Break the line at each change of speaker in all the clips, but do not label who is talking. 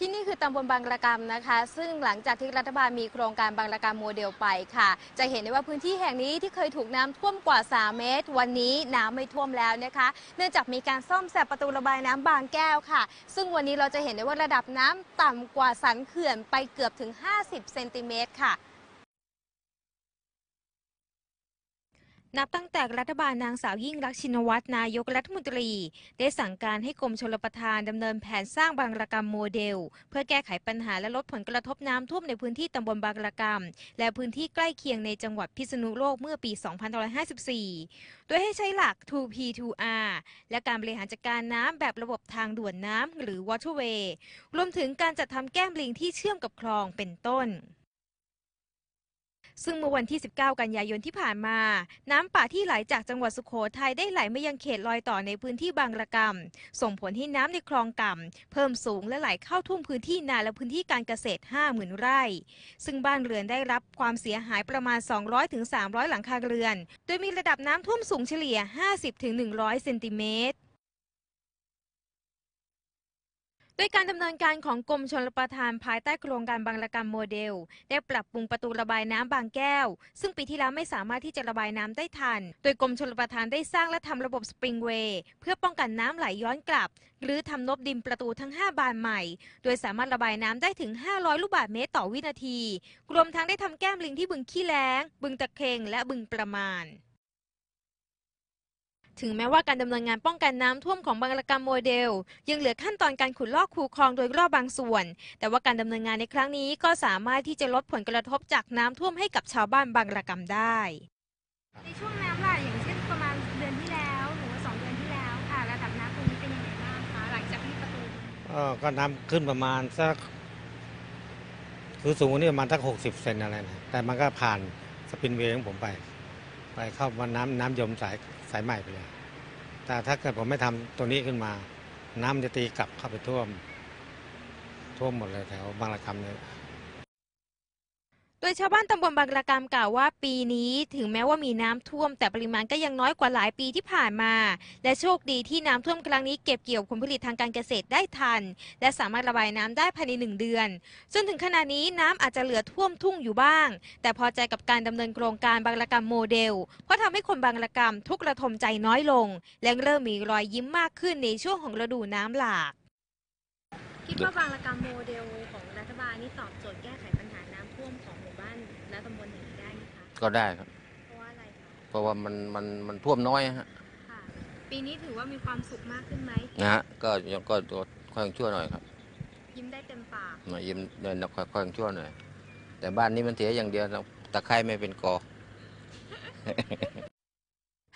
ที่นี่คือตำบลบางระกำนะคะ ซึ่งหลังจากที่รัฐบาลมีโครงการบางระกำโมเดลไปค่ะ จะเห็นได้ว่าพื้นที่แห่งนี้ที่เคยถูกน้ำท่วมกว่า 3 เมตร วันนี้น้ำไม่ท่วมแล้วนะคะ เนื่องจากมีการซ่อมแซมประตูระบายน้ำบางแก้วค่ะ ซึ่งวันนี้เราจะเห็นได้ว่าระดับน้ำต่ำกว่าสันเขื่อนไปเกือบถึง 50 เซนติเมตรค่ะ นับตั้งแต่รัฐบาลนางสาวยิ่งรักชินวัตรนายกรัฐมนตรี ได้สั่งการให้กรมชลประทานดำเนินแผนสร้างบางระกำโมเดล เพื่อแก้ไขปัญหาและลดผลกระทบน้ำท่วมในพื้นที่ตำบลบางระกำและพื้นที่ใกล้เคียงในจังหวัดพิษณุโลกเมื่อปี 2554 โดยให้ใช้หลัก 2P2R และการบริหารจัดการน้ำแบบระบบทางด่วนน้ำหรือ waterway รวมถึงการจัดทำแก้มลิงที่เชื่อมกับคลองเป็นต้น ซึ่งเมื่อวันที่ 19 กันยายนที่ผ่านมา น้ำป่าที่ไหลจากจังหวัดสุโขทัยได้ไหลมายังเขตรอยต่อในพื้นที่บางระกำส่งผลให้น้ำในคลองก่ำเพิ่มสูงและไหลเข้าท่วมพื้นที่นาและพื้นที่การเกษตร 50,000 ไร่ ซึ่งบ้านเรือนได้รับความเสียหายประมาณ 200-300 หลังคาเรือน โดยมีระดับน้ำท่วมสูงเฉลี่ย 50-100 เซนติเมตร โดยการดำเนินการของกรมชลประทานภายใต้โครงการบางระกำโมเดล ได้ปรับปรุงประตูระบายน้ำบางแก้ว ซึ่งปีที่แล้วไม่สามารถที่จะระบายน้ำได้ทัน โดยกรมชลประทานได้สร้างและทำระบบสปริงเวย์เพื่อป้องกันน้ำไหลย้อนกลับ หรือทำนบดินประตูทั้ง 5 บานใหม่ โดยสามารถระบายน้ำได้ถึง 500 ลูกบาศก์เมตรต่อวินาที รวมทั้งได้ทำแก้มลิงที่บึงขี้แล้ง บึงตะเคงและบึงประมาณ ถึงแม้ว่าการดำเนินงานป้องกันน้ำท่วมของบางระกำโมเดล ยังเหลือขั้นตอนการขุดลอกคูคลองโดยรอบบางส่วน แต่ว่าการดำเนินงานในครั้งนี้ก็สามารถที่จะลดผลกระทบจากน้ำท่วมให้กับชาวบ้านบางระกำได้
ในช่วงน้ำหลากอย่างเช่นประมาณเดือนที่แล้วหรือว่าสองเดือนที่แล้วค่ะระดับน้ำตรงนี้เป็นยังไงบ้างคะหลังจากที่ประตู
เอ่อก็น้ำขึ้นประมาณสักคือสูงกว่านี่ประมาณสักหกสิบเซนอะไรนะแต่มันก็ผ่านสปินเวย์ของผมไป ไปเข้ามาน้ำน้ำยมสายสายใหม่ไปเลย แต่ถ้าเกิดผมไม่ทำตัวนี้ขึ้นมา น้ำจะตีกลับเข้าไปท่วม ท่วมหมดเลยแถวบางระคำเนี่ย
โดยชาวบ้านตำบลบางระกำกล่าวว่าปีนี้ถึงแม้ว่ามีน้ำท่วม แต่ปริมาณก็ยังน้อยกว่าหลายปีที่ผ่านมา และโชคดีที่น้ำท่วมครั้งนี้เก็บเกี่ยวผลผลิตทางการเกษตรได้ทัน และสามารถระบายน้ำได้ภายในหนึ่งเดือน จนถึงขณะนี้น้ำอาจจะเหลือท่วมทุ่งอยู่บ้าง แต่พอใจกับการดำเนินโครงการบางระกำโมเดล เพราะทำให้คนบางระกำทุกระทมใจน้อยลง และเริ่มมีรอยยิ้มมากขึ้นในช่วงของฤดูน้ำหลาก คิดว่าบางระกำโมเดลของรัฐบาลนี่ตอบโจทย์แก้ไขปัญหาน้ำท่วมของหมู่ บ้านและตำบลแห่งนี้ได้ไหมคะ
ก็ได้ครับ
เพราะว่าอะไรคะ
เพราะว่ามันมันมันท่วมน้อยฮะ
ค่ะ ปีนี้ถือว่ามีความสุขมากขึ้นไหม
นะฮะก็ยังก็ก็ค่อยยังชั่วหน่อยครับ
ยิ้มได้เต็มปาก
มายิ้มเดินค่อยค่อยยังชั่วหน่อย แต่บ้านนี้มันเสียอย่างเดียวนะตะไคร้ไม่เป็นกอ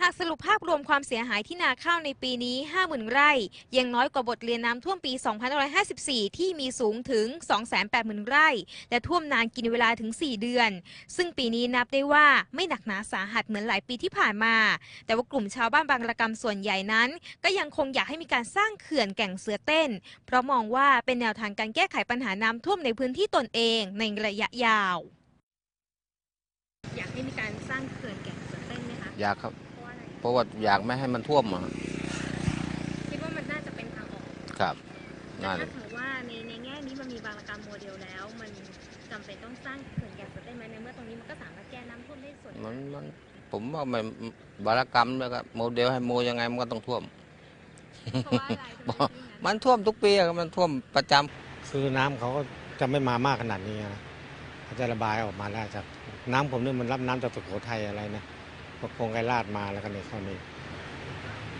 หากสรุปภาพรวมความเสียหายที่นาข้าวในปีนี้ 50,000 ไร่ ยังน้อยกว่าบทเรียนน้ำท่วมปี 2554 ที่มีสูงถึง 280,000 ไร่ และท่วมนานกินเวลาถึง 4 เดือน ซึ่งปีนี้นับได้ว่าไม่หนักหนาสาหัสเหมือนหลายปีที่ผ่านมา แต่ว่ากลุ่มชาวบ้านบางระกำส่วนใหญ่นั้น ก็ยังคงอยากให้มีการสร้างเขื่อนแก่งเสือเต้น เพราะมองว่าเป็นแนวทางการแก้ไขปัญหาน้ำท่วมในพื้นที่ตนเองในระยะยาว อยากให้มีการสร้างเขื่อนแก่งเสือเต้นไหมคะ
อยากครับ
เพราะอะไร
เพราะว่าอยากไม่ให้มันท่วมอะ
คิดว่ามันน่าจะเป็นทางออก
ครับ
แต่
น่า
ถ้าสมมติว่าในในแง่นี้มันมีบางระกรรมโมเดลแล้ว มันจำเป็นต้องสร้างเขื่อนแก่งเสือเต้นไหมในเมื่อตรงนี้มันก็สามารถแก้น้ำท่วมได้ส่วนห
มั
นึ่
น
ง
มันผมว่ามันบารกรรมแล้วก็โมเดลให้โมยังไงมันก็ต้องท่วม
เพราะว่าอะไรทำไมถึงอย่างนั้น
มันท่วมทุกปีอะครับมันท่วมประจำ
คือน้ำเขาก็จะไม่มามากขนาดนี้นะเขาจะระบายออกมาได้จากน้ำผมนี่มันรับน้ำจากสุโขทัยอะไรนะ พวกโคงไกรลาดมาแล้วก็ในเข้านี่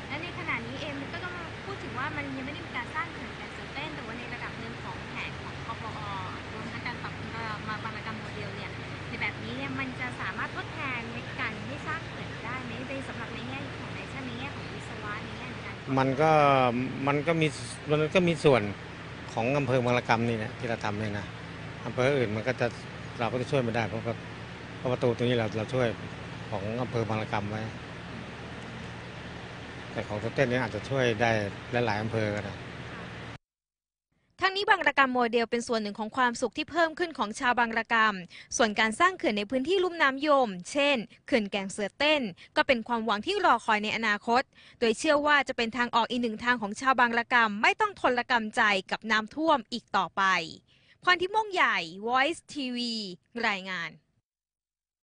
และในขณะนี้เองมันก็ต้องพูดถึงว่ามันยังไม่ได้มีการสร้างเขื่อนแก่เสือเต้นแต่ว่าในระดับหนึ่งของแผนของคอปอรวมทั้งการปรับปรุงมาบางระกรรมโมเดลเนี่ยในแบบนี้เนี่ยมันจะสามารถทดแทนในการให้สร้างเขื่อนได้ไหมในสำหรับในแง่ของในชั้นในแง่ของวิศวะในแง่ของการ
มันก็มันก็มีมันก็มีส่วนของอำเภอบางระกรรมนี่นะที่เราทำเนี่ยนะอำเภออื่นมันก็จะเราก็จะช่วยไม่ได้เพราะว่าเพราะประตูตรงนี้เราเราช่วย ของอำเภอบางระกรรมไว้ แต่ของสเต้นนี่ยอาจจะช่วยได้หลายๆอำเภอก็ได้
ทั้งนี้บางระกรรมโมเดลเป็นส่วนหนึ่งของความสุขที่เพิ่มขึ้นของชาวบางระกรรม ส่วนการสร้างเขื่อนในพื้นที่ลุ่มน้ำยม เช่นเขื่อนแก่งเสือเต้น ก็เป็นความหวังที่รอคอยในอนาคต โดยเชื่อว่าจะเป็นทางออกอีกหนึ่งทางของชาวบางระกรรม ไม่ต้องทนระกรรมใจกับน้ำท่วมอีกต่อไปพรทิพย์ม่งใหญ่ Voice TV รายงาน